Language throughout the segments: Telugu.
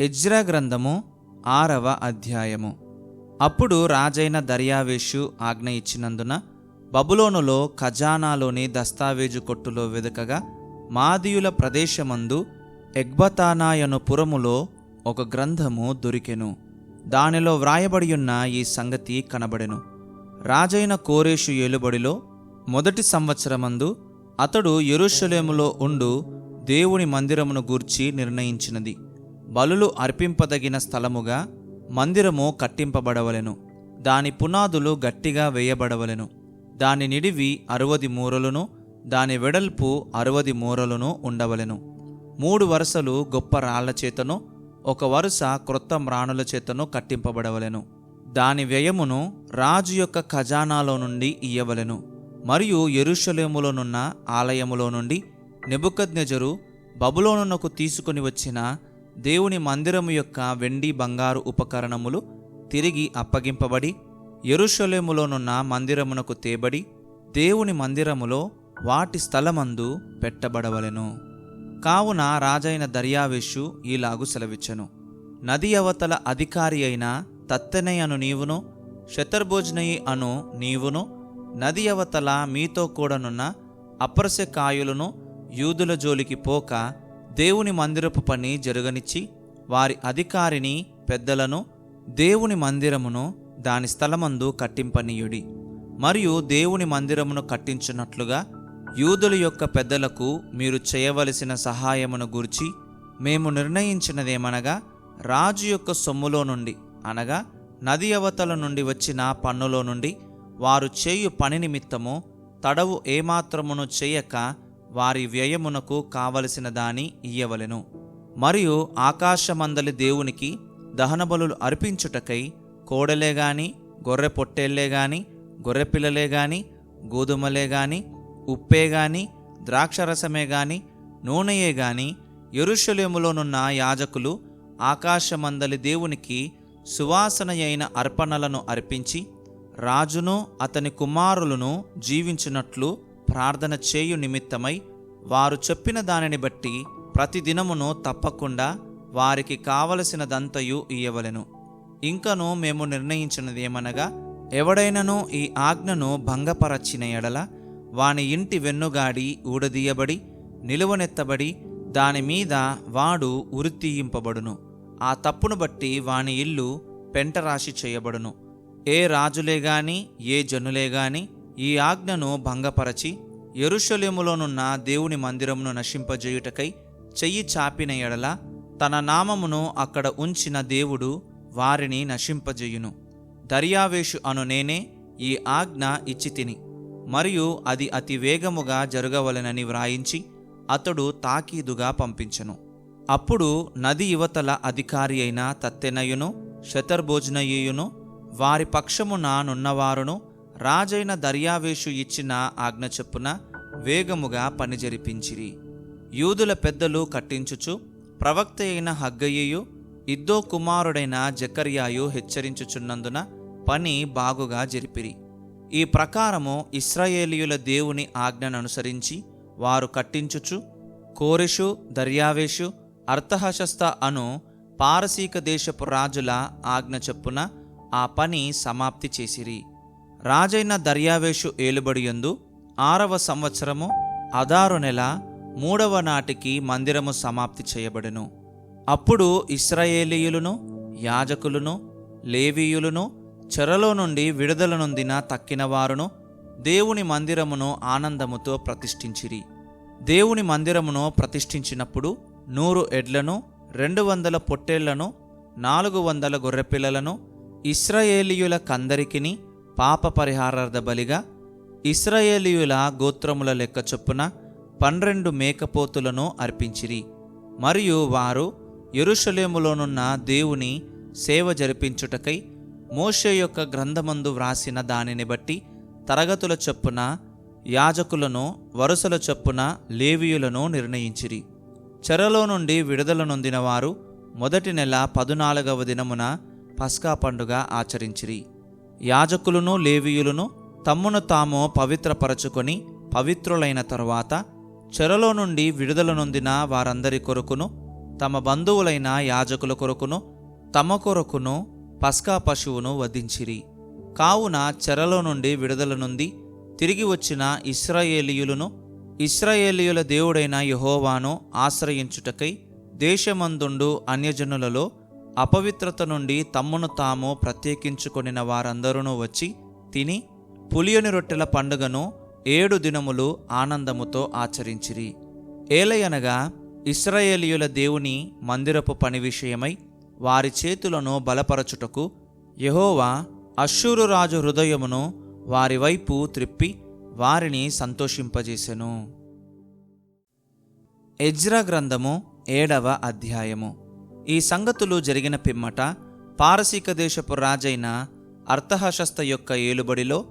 ఎజ్రా గ్రంథము ఆరవ అధ్యాయము. అప్పుడు రాజైన దర్యావేషు ఆజ్ఞ ఇచ్చినందున బబులోనులో ఖజానాలోని దస్తావేజు కొట్టులో వెదకగా మాదీయుల ప్రదేశమందు ఎగ్బతానాయను పురములో ఒక గ్రంథము దొరికెను. దానిలో వ్రాయబడియున్న ఈ సంగతి కనబడెను. రాజైన కోరేషు ఏలుబడిలో మొదటి సంవత్సరమందు అతడు ఎరుషలేములో ఉండు దేవుని మందిరమును గూర్చి నిర్ణయించినది. బలులు అర్పింపదగిన స్థలముగా మందిరము కట్టింపబడవలెను. దాని పునాదులు గట్టిగా వేయబడవలెను. దాని నిడివి అరవది మూరలును దాని వెడల్పు అరవది మూరలును ఉండవలెను. మూడు వరుసలు గొప్ప రాళ్ళ చేతను ఒక వరుస క్రొత్త మ్రాణుల చేతను కట్టింపబడవలెను. దాని వ్యయమును రాజు యొక్క ఖజానాలో నుండి ఇయ్యవలెను. మరియు ఎరుషలేములోనున్న ఆలయములో నుండి నెబుకద్నెజరు బబులోనునకు తీసుకుని వచ్చిన దేవుని మందిరము యొక్క వెండి బంగారు ఉపకరణములు తిరిగి అప్పగింపబడి ఎరుషలేములోనున్న మందిరమునకు తేబడి దేవుని మందిరములో వాటి స్థలమందు పెట్టబడవలెను. కావున రాజైన దర్యావేషు ఈలాగు సెలవిచ్చెను. నది అవతల అధికారి అయిన తత్తెనై అను నీవును శతర్భోజనయి అను నీవును నది అవతల మీతో కూడనున్న అప్రసకాయులను యూదుల జోలికి పోక దేవుని మందిరపు పని జరగనిచ్చి వారి అధికారిని పెద్దలను దేవుని మందిరమును దాని స్థలమందు కట్టింపనీయుడి. మరియు దేవుని మందిరమును కట్టించున్నట్లుగా యూదుల యొక్క పెద్దలకు మీరు చేయవలసిన సహాయమును గూర్చి మేము నిర్ణయించినదేమనగా రాజు యొక్క సొమ్ములో నుండి అనగా నది అవతల నుండి వచ్చిన పన్నులో నుండి వారు చేయు పని నిమిత్తము తడవు ఏమాత్రమును చేయక వారి వ్యయమునకు కావలసిన దాని ఇయ్యవలెను. మరియు ఆకాశమందలి దేవునికి దహనబలులు అర్పించుటకై కోడలే గాని గొర్రె పొట్టేళ్ళే గాని గొర్రెపిల్లలే గాని గోధుమలే గాని ఉప్పే గాని ద్రాక్షరసమే గాని నూనెయే గాని ఎరుషలేములోనున్న యాజకులు ఆకాశమందలి దేవునికి సువాసన అయిన అర్పణలను అర్పించి రాజును అతని కుమారులను జీవించినట్లు ప్రార్థన చేయు నిమిత్తమై వారు చెప్పిన దానిని బట్టి ప్రతిదినమును తప్పకుండా వారికి కావలసినదంతయు ఇయ్యవలెను. ఇంకను మేము నిర్ణయించినదేమనగా ఎవడైనను ఈ ఆజ్ఞను భంగపరచిన ఎడల వాని ఇంటి వెన్నుగాడి ఊడదీయబడి నిలువనెత్తబడి దాని మీద వాడు ఉరితీయింపబడును. ఆ తప్పును బట్టి వాని ఇల్లు పెంటరాశి చేయబడును. ఏ రాజులే గాని ఏ జనులే గాని ఈ ఆజ్ఞను భంగపరచి ఎరుషలేములోనున్న దేవుని మందిరమును నశింపజేయుటకై చెయ్యి చాపిన ఎడల తన నామమును అక్కడ ఉంచిన దేవుడు వారిని నశింపజేయును. దర్యావేషు అను నేనే ఈ ఆజ్ఞ ఇచ్చి తిని మరియు అది అతి వేగముగా జరగవలెనని వ్రాయించి అతడు తాకీదుగా పంపించెను. అప్పుడు నది యువతల అధికారి అయిన తత్తెనయును శతర్భోజనయును వారి పక్షమున నున్నవారును రాజైన దర్యావేషు ఇచ్చిన ఆజ్ఞ చొప్పున వేగముగా పని జరిపించిరి. యూదుల పెద్దలు కట్టించుచు ప్రవక్త అయిన హగ్గయ్యయు ఇద్దో కుమారుడైన జకర్యాయు హెచ్చరించుచున్నందున పని బాగుగా జరిపిరి. ఈ ప్రకారము ఇస్రాయేలీయుల దేవుని ఆజ్ఞను అనుసరించి వారు కట్టించుచు కోరెషు దర్యావేషు అర్థహశస్త అను పారసీక దేశపు రాజుల ఆజ్ఞ చొప్పున ఆ పని సమాప్తి చేసిరి. రాజైన దర్యావేషు ఏలుబడియందు ఆరవ సంవత్సరము అదారు నెల మూడవ నాటికి మందిరము సమాప్తి చేయబడెను. అప్పుడు ఇస్రాయేలీయులను యాజకులను లేవీయులను చెరలో నుండి విడుదల నొందిన తక్కినవారును దేవుని మందిరమును ఆనందముతో ప్రతిష్ఠించిరి. దేవుని మందిరమును ప్రతిష్ఠించినప్పుడు నూరు ఎడ్లను రెండు వందల పొట్టేళ్ళను నాలుగు వందల గొర్రెపిల్లలను ఇస్రాయేలీయుల కందరికిని పాప పరిహారార్థ బలిగా ఇస్రాయేలీయుల గోత్రముల లెక్క చొప్పున పన్నెండు మేకపోతులను అర్పించిరి. మరియు వారు ఎరుషలేములోనున్న దేవుని సేవ జరిపించుటకై మోషే యొక్క గ్రంథమందు వ్రాసిన దానిని బట్టి తరగతుల చొప్పున యాజకులను వరుసల చొప్పున లేవీయులను నిర్ణయించిరి. చెరలో నుండి విడుదల నొందిన వారు మొదటి నెల పదునాలుగవ దినమున పస్కా పండుగ ఆచరించిరి. యాజకులను లేవీయులను తమ్మును తాము పవిత్రపరచుకొని పవిత్రులైన తరువాత చెరలో నుండి విడుదల నొందిన వారందరి కొరకును తమ బంధువులైన యాజకుల కొరకును తమ కొరకును పస్కా పశువును వధించిరి. కావున చెరలో నుండి విడుదల నుండి తిరిగి వచ్చిన ఇస్రాయేలీయులను ఇస్రాయేలీయుల దేవుడైన యహోవాను ఆశ్రయించుటకై దేశమందుండు అన్యజనులలో అపవిత్రత నుండి తమ్మును తాము ప్రత్యేకించుకొనిన వారందరూ వచ్చి తిని పులియని రొట్టెల పండుగను ఏడు దినములు ఆనందముతో ఆచరించిరి. ఏలయనగా ఇస్రాయేలీయుల దేవుని మందిరపు పని విషయమై వారి చేతులను బలపరచుటకు యహోవా అశ్షూరు రాజు హృదయమును వారి వైపు త్రిప్పి వారిని సంతోషింపజేసెను. ఎజ్రా గ్రంథము ఏడవ అధ్యాయము. ఈ సంగతులు జరిగిన పిమ్మట పారసీక దేశపు రాజైన అర్థహశస్త యొక్క ఏలుబడిలో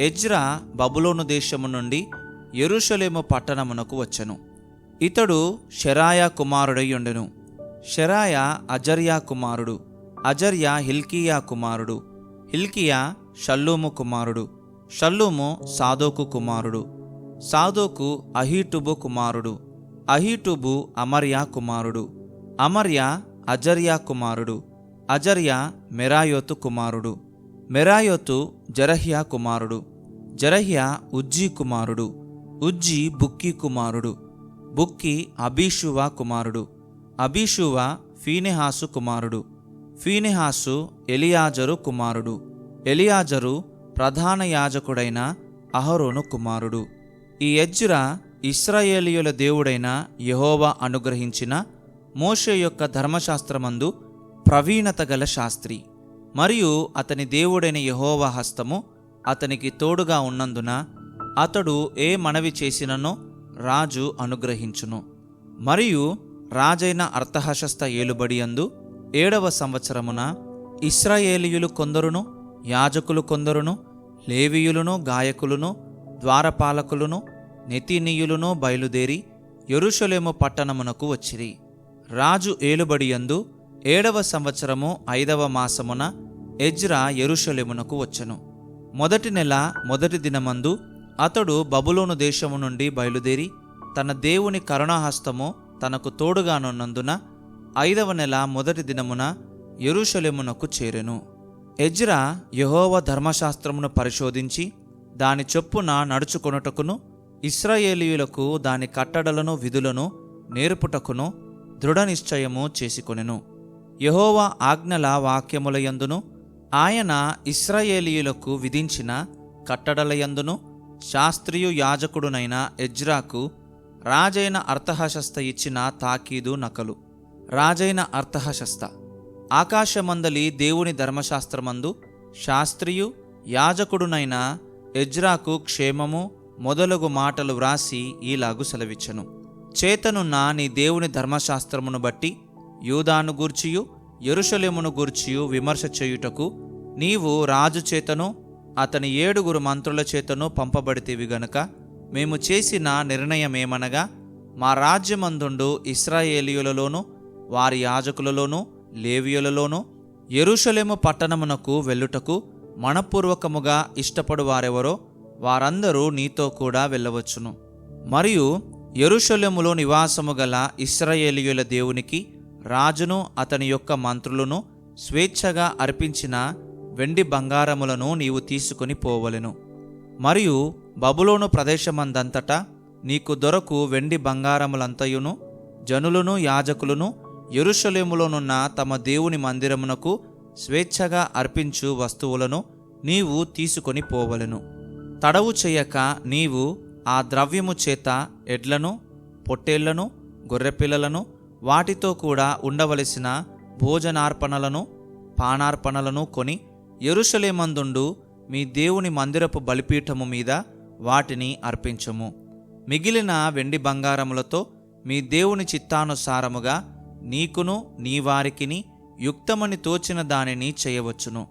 ఎజ్రా బబులోను దేశము నుండి ఎరుషలేము పట్టణమునకు వచ్చెను. ఇతడు షెరాయా కుమారుడై ఉండెను. షెరాయా అజర్యా కుమారుడు అజర్యా హిల్కియా కుమారుడు హిల్కియా షల్లూము కుమారుడు షల్లూము సాదోకు కుమారుడు సాదోకు అహీటుబు కుమారుడు అహీటుబు అమర్యా కుమారుడు అమర్య అజర్యా కుమారుడు. అజర్య మెరాయోతు కుమారుడు. మెరాయోతు జరహ్యా కుమారుడు. జరహ్యా ఉజ్జీ కుమారుడు. ఉజ్జీ బుక్కి కుమారుడు. బుక్కి అబీషువా కుమారుడు. అబీషువా ఫీనెహాసు కుమారుడు. ఫీనెహాసు ఎలియాజరు కుమారుడు. ఎలియాజరు ప్రధాన యాజకుడైన అహరోను కుమారుడు. ఈ ఎజ్రా ఇస్రాయేలీయుల దేవుడైన యెహోవా అనుగ్రహించిన మోషే యొక్క ధర్మశాస్త్రమందు ప్రవీణత గల శాస్త్రి. మరియు అతని దేవుడైన యహోవా హస్తము అతనికి తోడుగా ఉన్నందున అతడు ఏ మనవి చేసిననో రాజు అనుగ్రహించును. మరియు రాజైన అర్థహశస్త ఏలుబడి అందు ఏడవ సంవత్సరమున ఇస్రాయేలీయులు కొందరును యాజకులు కొందరును లేవీయులను గాయకులను ద్వారపాలకులను నెతినీయులను బయలుదేరి ఎరుషలేము పట్టణమునకు వచ్చిరి. రాజు ఏలుబడియందు ఏడవ సంవత్సరము ఐదవ మాసమున ఎజ్రా ఎరుషలేమునకు వచ్చెను. మొదటి నెల మొదటి దినమందు అతడు బబులోను దేశము నుండి బయలుదేరి తన దేవుని కరుణాహస్తము తనకు తోడుగానున్నందున ఐదవ నెల మొదటి దినమున ఎరుషలేమునకు చేరెను. ఎజ్రా యహోవ ధర్మశాస్త్రమును పరిశోధించి దాని చొప్పున నడుచుకొనుటకును ఇస్రాయేలీయులకు దాని కట్టడలను విధులను నేర్పుటకును దృఢ నిశ్చయము చేసుకొనెను. యెహోవా ఆజ్ఞల వాక్యములయందును ఆయన ఇస్రాయేలీయులకు విధించిన కట్టడలయందును శాస్త్రియు యాజకుడునైన ఎజ్రాకు రాజైన అర్థహశస్త ఇచ్చిన తాకీదు నకలు. రాజైన అర్థహశస్త ఆకాశమందలి దేవుని ధర్మశాస్త్రమందు శాస్త్రియు యాజకుడునైన ఎజ్రాకు క్షేమము మొదలగు మాటలు వ్రాసి ఈలాగు సెలవిచ్చను. చేతనున్న నీ దేవుని ధర్మశాస్త్రమును బట్టి యూదాను గూర్చియు ఎరుషలేమును గూర్చియు విమర్శ చేయుటకు నీవు రాజు చేతను అతని ఏడుగురు మంత్రుల చేతను పంపబడితివి గనుక మేము చేసిన నిర్ణయమేమనగా మా రాజ్యమందుండు ఇస్రాయేలీయులలోనూ వారి యాజకులలోను లేవియులలోనూ ఎరుషలేము పట్టణమునకు వెళ్ళుటకు మనపూర్వకముగా ఇష్టపడు వారెవరో వారందరూ నీతో కూడా వెళ్ళవచ్చును. మరియు ఎరుషలెములో నివాసము గల ఇస్రాయేలీయుల దేవునికి రాజును అతని యొక్క మంత్రులను స్వేచ్ఛగా అర్పించిన వెండి బంగారములను నీవు తీసుకుని పోవలెను. మరియు బబులోను ప్రదేశమందంతటా నీకు దొరకు వెండి బంగారములంతయును జనులను యాజకులను ఎరుషలేములోనున్న తమ దేవుని మందిరమునకు స్వేచ్ఛగా అర్పించు వస్తువులను నీవు తీసుకొని పోవలెను. తడవు చేయక నీవు ఆ ద్రవ్యము చేత ఎడ్లను పొట్టేళ్ళను గొర్రెపిల్లలను వాటితో కూడా ఉండవలసిన భోజనార్పణలను పానార్పణలను కొని ఎరుషలేమందుండు మీ దేవుని మందిరపు బలిపీఠము మీద వాటిని అర్పించము. మిగిలిన వెండి బంగారములతో మీ దేవుని చిత్తానుసారముగా నీకును నీ వారికిని యుక్తమని తోచిన దానిని చేయవచ్చును.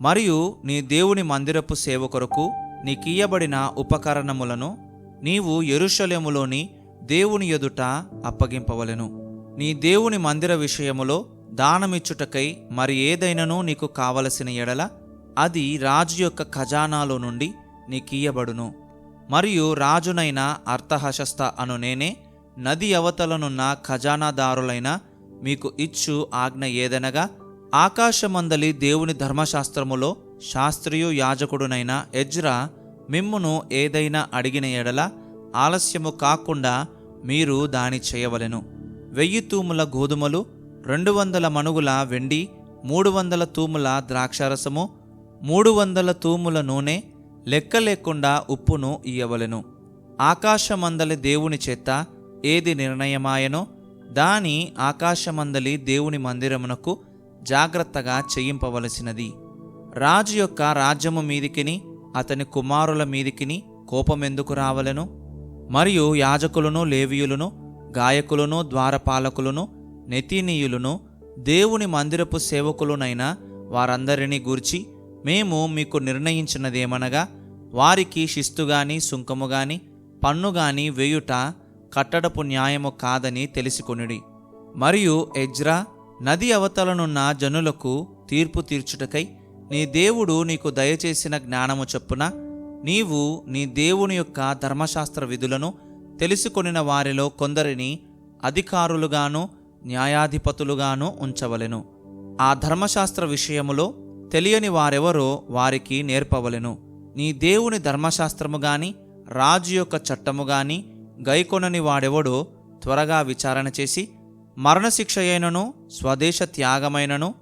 మరియు నీ దేవుని మందిరపు సేవ కొరకు నీకియ్యబడిన ఉపకరణములను నీవు ఎరుషలేములోని దేవుని ఎదుట అప్పగింపవలెను. నీ దేవుని మందిర విషయములో దానమిచ్చుటకై మరి ఏదైనను నీకు కావలసిన ఎడల అది రాజు యొక్క ఖజానాలో నుండి నీకియ్యబడును. మరియు రాజునైన అర్థహశస్త అను నేనే నది అవతలనున్న ఖజానాదారులైన మీకు ఇచ్చు ఆజ్ఞ ఏదనగా ఆకాశమందలి దేవుని ధర్మశాస్త్రములో శాస్త్రీయు యాజకుడునైన ఎజ్రా మిమ్మును ఏదైనా అడిగిన ఎడల ఆలస్యము కాకుండా మీరు దాని చేయవలెను. వెయ్యి తూముల గోధుమలు రెండు వందల మణుగుల వెండి మూడు వందల తూముల ద్రాక్షారసము మూడు వందల తూముల నూనె లెక్క లేకుండా ఉప్పును ఇయ్యవలెను. ఆకాశమందలి దేవుని చేత ఏది నిర్ణయమాయనో దాని ఆకాశమందలి దేవుని మందిరమునకు జాగ్రత్తగా చేయింపవలసినది. రాజు యొక్క రాజ్యము మీదికిని అతని కుమారుల మీదికిని కోపమెందుకు రావలెను? మరియు యాజకులను లేవీయులను గాయకులను ద్వారపాలకులను నెతీనీయులను దేవుని మందిరపు సేవకులునైన వారందరినీ గూర్చి మేము మీకు నిర్ణయించినదేమనగా వారికి శిస్తుగాని సుంకముగాని పన్నుగాని వేయుట కట్టడపు న్యాయము కాదని తెలుసుకొనిడి. మరియు ఎజ్రా నది అవతలనున్న జనులకు తీర్పు తీర్చుటకై నీ దేవుడు నీకు దయచేసిన జ్ఞానము చొప్పున నీవు నీ దేవుని యొక్క ధర్మశాస్త్ర విధులను తెలుసుకొనిన వారిలో కొందరిని అధికారులుగాను న్యాయాధిపతులుగాను ఉంచవలెను. ఆ ధర్మశాస్త్ర విషయములో తెలియని వారెవరో వారికి నేర్పవలెను. నీ దేవుని ధర్మశాస్త్రము గాని రాజు యొక్క చట్టము గాని గైకొనని వాడెవడో త్వరగా విచారణ చేసి మరణశిక్ష అయినను స్వదేశ త్యాగమైనను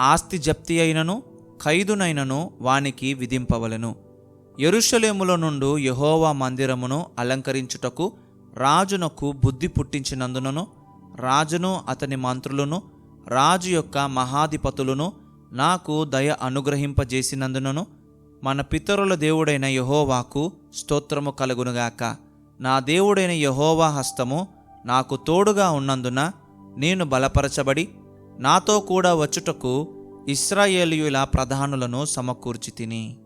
ఆస్తి జప్తి అయినను ఖైదునైనను వానికి విధింపవలెను. యెరూషలేములో నుండు యహోవా మందిరమును అలంకరించుటకు రాజునకు బుద్ధి పుట్టించినందునను రాజును అతని మంత్రులను రాజు యొక్క మహాధిపతులను నాకు దయ అనుగ్రహింపజేసినందునను మన పితరుల దేవుడైన యహోవాకు స్తోత్రము కలుగునుగాక. నా దేవుడైన యహోవా హస్తము నాకు తోడుగా ఉన్నందున నేను బలపరచబడి నాతో కూడా వచ్చుటకు ఇస్రాయేలీయుల ప్రధానులను సమకూర్చి తిని